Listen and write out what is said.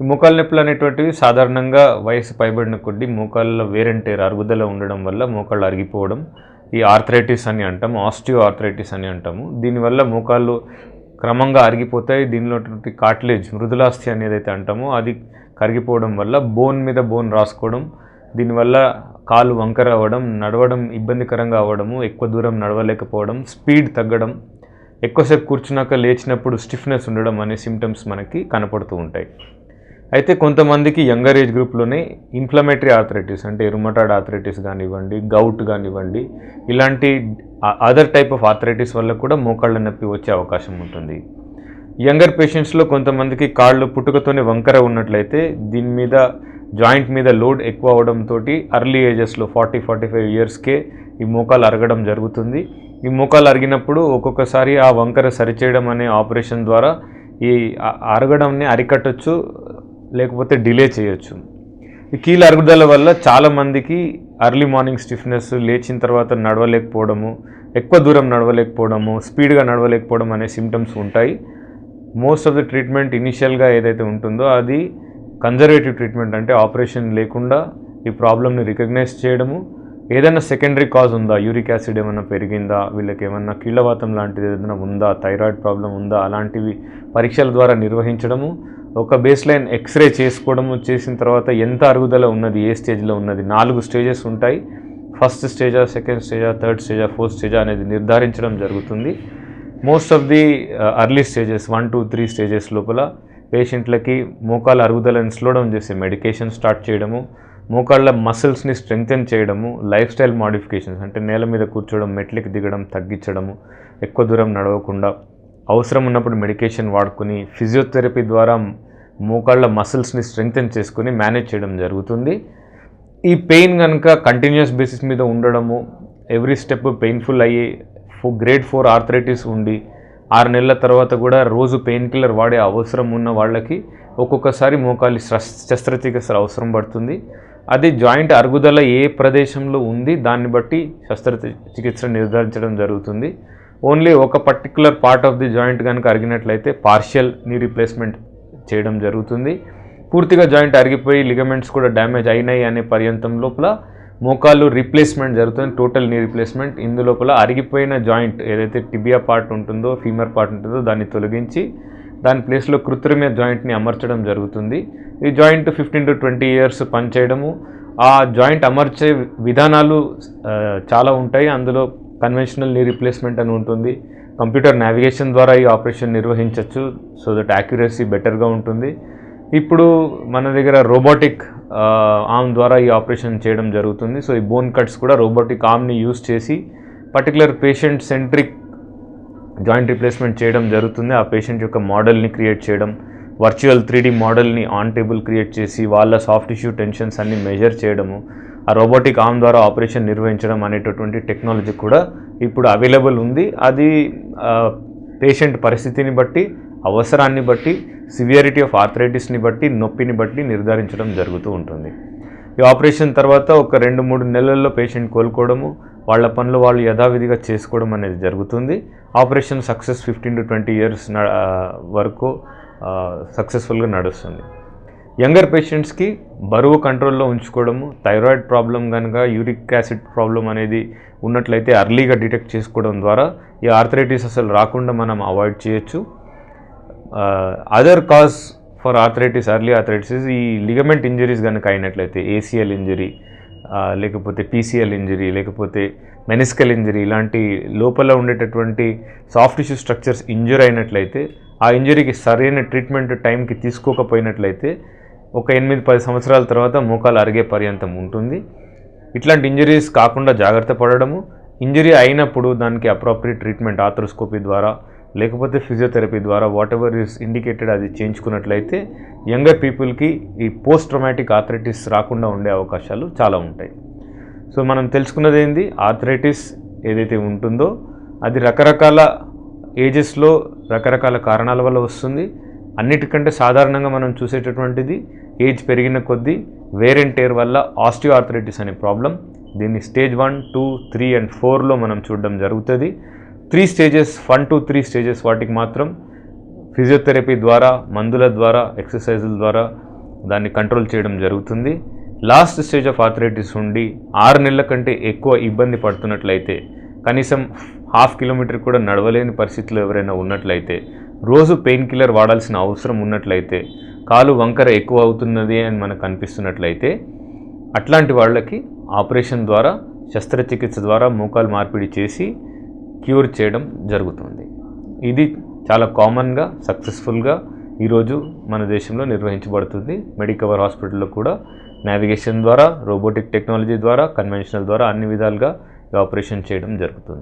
ఈ మోకాళ్ళ నొప్పులు అనేటువంటివి సాధారణంగా వయసు పైబడిన కొద్దీ మోకాళ్ళలో వేరంటేర్ అరుగుదల ఉండడం వల్ల మోకాళ్ళు అరిగిపోవడం ఈ ఆర్థరైటిస్ అని అంటాము ఆస్టియో ఆర్థరైటిస్ అని అంటాము. దీనివల్ల మోకాళ్ళు క్రమంగా అరిగిపోతాయి. దీనిలో కాట్లేజ్ మృదులాస్థి అనేది అయితే అంటామో అది కరిగిపోవడం వల్ల బోన్ మీద బోన్ రాసుకోవడం దీనివల్ల కాలు వంకర అవ్వడం నడవడం ఇబ్బందికరంగా అవ్వడము ఎక్కువ దూరం నడవలేకపోవడం స్పీడ్ తగ్గడం ఎక్కువసేపు కూర్చున్నాక లేచినప్పుడు స్టిఫ్నెస్ ఉండడం అనే సిమ్టమ్స్ మనకి కనపడుతూ ఉంటాయి. అయితే కొంతమందికి యంగర్ ఏజ్ గ్రూప్లోనే ఇన్ఫ్లమేటరీ ఆర్థరైటిస్ అంటే రుమటాడ్ ఆర్థరైటిస్ కానివ్వండి గౌట్ కానివ్వండి ఇలాంటి అదర్ టైప్ ఆఫ్ ఆర్థరైటిస్ వల్ల కూడా మోకాళ్ళ నొప్పి వచ్చే అవకాశం ఉంటుంది. యంగర్ పేషెంట్స్లో కొంతమందికి కాళ్ళు పుట్టుకతోనే వంకర ఉన్నట్లయితే దీని మీద జాయింట్ మీద లోడ్ ఎక్కువ అవడంతో అర్లీ ఏజెస్లో ఫార్టీ ఫార్టీ ఫైవ్ ఇయర్స్కే ఈ మోకాలు అరగడం జరుగుతుంది. ఈ మోకాలు అరిగినప్పుడు ఒక్కొక్కసారి ఆ వంకర సరిచేయడం అనే ఆపరేషన్ ద్వారా ఈ అరగడంని అరికట్టచ్చు. లేకపోతే డిలే చేయొచ్చు. ఈ కీళ్ళ అరుగుదల వల్ల చాలామందికి అర్లీ మార్నింగ్ స్టిఫ్నెస్ లేచిన తర్వాత నడవలేకపోవడము ఎక్కువ దూరం నడవలేకపోవడము స్పీడ్గా నడవలేకపోవడం అనే సిమ్టమ్స్ ఉంటాయి. మోస్ట్ ఆఫ్ ద ట్రీట్మెంట్ ఇనిషియల్గా ఏదైతే ఉంటుందో అది కన్జర్వేటివ్ ట్రీట్మెంట్ అంటే ఆపరేషన్ లేకుండా ఈ ప్రాబ్లమ్ని రికగ్నైజ్ చేయడము ఏదైనా సెకండరీ కాజ్ ఉందా? యూరిక్ యాసిడ్ ఏమైనా పెరిగిందా? వీళ్ళకి ఏమన్నా కీళ్ళవాతం లాంటిది ఏదైనా ఉందా? థైరాయిడ్ ప్రాబ్లం ఉందా? అలాంటివి పరీక్షల ద్వారా నిర్వహించడము ఒక బేస్ లైన్ ఎక్స్రే చేసుకోవడము చేసిన తర్వాత ఎంత అరుగుదల ఉన్నది ఏ స్టేజ్లో ఉన్నది? నాలుగు స్టేజెస్ ఉంటాయి. ఫస్ట్ స్టేజా సెకండ్ స్టేజా థర్డ్ స్టేజా ఫోర్త్ స్టేజా అనేది నిర్ధారించడం జరుగుతుంది. Most of the early stages one two three stages లోపల పేషెంట్లకి మోకాల అరుగుదలను స్లోడౌన్ చేసే మెడికేషన్ స్టార్ట్ చేయడము మోకాళ్ళ మసిల్స్ని స్ట్రెంగ్తెన్ చేయడము లైఫ్ స్టైల్ మాడిఫికేషన్స్ అంటే నేల మీద కూర్చోవడం మెట్లకి దిగడం తగ్గించడము ఎక్కువ దూరం నడవకుండా అవసరం ఉన్నప్పుడు మెడికేషన్ వాడుకొని ఫిజియోథెరపీ ద్వారా మోకాళ్ళ మసిల్స్ని స్ట్రెంగ్తెన్ చేసుకొని మేనేజ్ చేయడం జరుగుతుంది. ఈ పెయిన్ కనుక కంటిన్యూస్ బేసిస్ మీద ఉండడము ఎవ్రీ స్టెప్ పెయిన్ఫుల్ అయ్యి ఫో గ్రేడ్ ఫోర్ ఆర్థరైటిస్ ఉండి ఆరు నెలల తర్వాత కూడా రోజు పెయిన్ కిల్లర్ వాడే అవసరం ఉన్న వాళ్ళకి ఒక్కొక్కసారి మోకాలి శస్- శస్త్రచికిత్స అవసరం పడుతుంది. అది జాయింట్ అరుగుదల ఏ ప్రదేశంలో ఉంది దాన్ని బట్టి శస్త్రచికిత్స నిర్ధారించడం జరుగుతుంది. ఓన్లీ ఒక particular part of the joint కనుక అరిగినట్లయితే పార్షియల్ నీ రీప్లేస్మెంట్ చేయడం జరుగుతుంది. పూర్తిగా జాయింట్ అరిగిపోయి లిగమెంట్స్ కూడా డ్యామేజ్ అయినాయి అనే పర్యంతం లోపల మోకాళ్ళు రీప్లేస్మెంట్ జరుగుతుంది టోటల్ నీ రీప్లేస్మెంట్. ఇందులోపల అరిగిపోయిన జాయింట్ ఏదైతే టిబియా పార్ట్ ఉంటుందో ఫీమర్ పార్ట్ ఉంటుందో దాన్ని తొలగించి దాని ప్లేస్లో కృత్రిమ జాయింట్ని అమర్చడం జరుగుతుంది. ఈ joint fifteen to twenty years పనిచేయడము. ఆ జాయింట్ అమర్చే విధానాలు చాలా ఉంటాయి. అందులో కన్వెన్షనల్ నీ రీప్లేస్మెంట్ అని ఉంటుంది. కంప్యూటర్ నావిగేషన్ ద్వారా ఈ ఆపరేషన్ నిర్వహించవచ్చు సో దట్ యాక్యురసీ బెటర్గా ఉంటుంది. ఇప్పుడు మన దగ్గర రోబోటిక్ ఆర్మ్ ద్వారా ఈ ఆపరేషన్ చేయడం జరుగుతుంది. సో ఈ బోన్ కట్స్ కూడా రోబోటిక్ ఆర్మ్ని యూస్ చేసి particular patient centric joint replacement చేయడం జరుగుతుంది. ఆ పేషెంట్ యొక్క మోడల్ని క్రియేట్ చేయడం వర్చువల్ త్రీడీ మోడల్ని ఆన్ టేబుల్ క్రియేట్ చేసి వాళ్ళ సాఫ్ట్ ఇష్యూ టెన్షన్స్ అన్ని మెజర్ చేయడము ఆ రోబోటిక్ ఆర్మ్ ద్వారా ఆపరేషన్ నిర్వహించడం అనేటటువంటి టెక్నాలజీ కూడా ఇప్పుడు అవైలబుల్ ఉంది. అది పేషెంట్ పరిస్థితిని బట్టి అవసరాన్ని బట్టి సివియరిటీ ఆఫ్ ఆర్థరైటిస్ని బట్టి నొప్పిని బట్టి నిర్ధారించడం జరుగుతూ ఉంటుంది. ఈ ఆపరేషన్ తర్వాత ఒక రెండు మూడు నెలల్లో పేషెంట్ కోలుకోవడము వాళ్ళ పనులు వాళ్ళు యథావిధిగా చేసుకోవడం అనేది జరుగుతుంది. Operation success fifteen to twenty years వరకు సక్సెస్ఫుల్గా నడుస్తుంది. యంగర్ పేషెంట్స్కి బరువు కంట్రోల్లో ఉంచుకోవడము థైరాయిడ్ ప్రాబ్లం కనుక యూరిక్ యాసిడ్ ప్రాబ్లం అనేది ఉన్నట్లయితే అర్లీగా డిటెక్ట్ చేసుకోవడం ద్వారా ఈ ఆర్థరైటిస్ అసలు రాకుండా మనం అవాయిడ్ చేయొచ్చు. Other cause for arthritis early arthritis ఈ లిగమెంట్ ఇంజరీస్ కనుక అయినట్లయితే ఏసీఎల్ ఇంజరీ లేకపోతే పీసీఎల్ ఇంజరీ లేకపోతే మెనిస్కల్ ఇంజరీ ఇలాంటి లోపల ఉండేటటువంటి సాఫ్ట్ టిష్యూ స్ట్రక్చర్స్ ఇంజూర్ అయినట్లయితే ఆ ఇంజరీకి సరైన ట్రీట్మెంట్ టైంకి తీసుకోకపోయినట్లయితే ఒక ఎనిమిది పది సంవత్సరాల తర్వాత మోకాలు అరిగే పర్యంతం ఉంటుంది. ఇట్లాంటి ఇంజరీస్ కాకుండా జాగ్రత్త పడడము. ఇంజరీ అయినప్పుడు దానికి అప్రాప్రియేట్ ట్రీట్మెంట్ ఆథ్రోస్కోపీ ద్వారా లేకపోతే ఫిజియోథెరపీ ద్వారా వాట్ ఎవర్ ఇస్ ఇండికేటెడ్ అది చేయించుకున్నట్లయితే యంగర్ పీపుల్కి ఈ పోస్ట్ ట్రమాటిక్ ఆర్థరైటిస్ రాకుండా ఉండే అవకాశాలు చాలా ఉంటాయి. సో మనం తెలుసుకున్నది ఏంది? ఆర్థరైటిస్ ఏదైతే ఉంటుందో అది రకరకాల ఏజెస్లో రకరకాల కారణాల వల్ల వస్తుంది. అన్నిటికంటే సాధారణంగా మనం చూసేటటువంటిది ఏజ్ పెరిగిన కొద్దీ వేర్ అండ్ టేర్ వల్ల ఆస్టియో ఆర్థరైటిస్ అనే ప్రాబ్లం దీన్ని stage one two three and ఫోర్లో మనం చూడడం జరుగుతుంది. Three stages one two three stages వాటికి మాత్రం ఫిజియోథెరపీ ద్వారా మందుల ద్వారా ఎక్సర్సైజుల ద్వారా దాన్ని కంట్రోల్ చేయడం జరుగుతుంది. లాస్ట్ స్టేజ్ ఆఫ్ ఆథరైటిస్ ఉండి ఆరు నెలల కంటే ఎక్కువ ఇబ్బంది పడుతున్నట్లయితే కనీసం హాఫ్ కిలోమీటర్ కూడా నడవలేని పరిస్థితులు ఎవరైనా ఉన్నట్లయితే రోజు పెయిన్ కిల్లర్ వాడాల్సిన అవసరం ఉన్నట్లయితే కాలు వంకర ఎక్కువ అవుతున్నది అని మనకు అనిపిస్తున్నట్లయితే అట్లాంటి వాళ్ళకి ఆపరేషన్ ద్వారా శస్త్రచికిత్స ద్వారా మోకాలు మార్పిడి చేసి క్యూర్ చేయడం జరుగుతుంది. ఇది చాలా కామన్గా సక్సెస్ఫుల్గా ఈరోజు మన దేశంలో నిర్వహించబడుతుంది. మెడికవర్ హాస్పిటల్లో కూడా నావిగేషన్ ద్వారా రోబోటిక్ టెక్నాలజీ ద్వారా కన్వెన్షనల్ ద్వారా అన్ని విధాలుగా ఆపరేషన్ చేయడం జరుగుతుంది.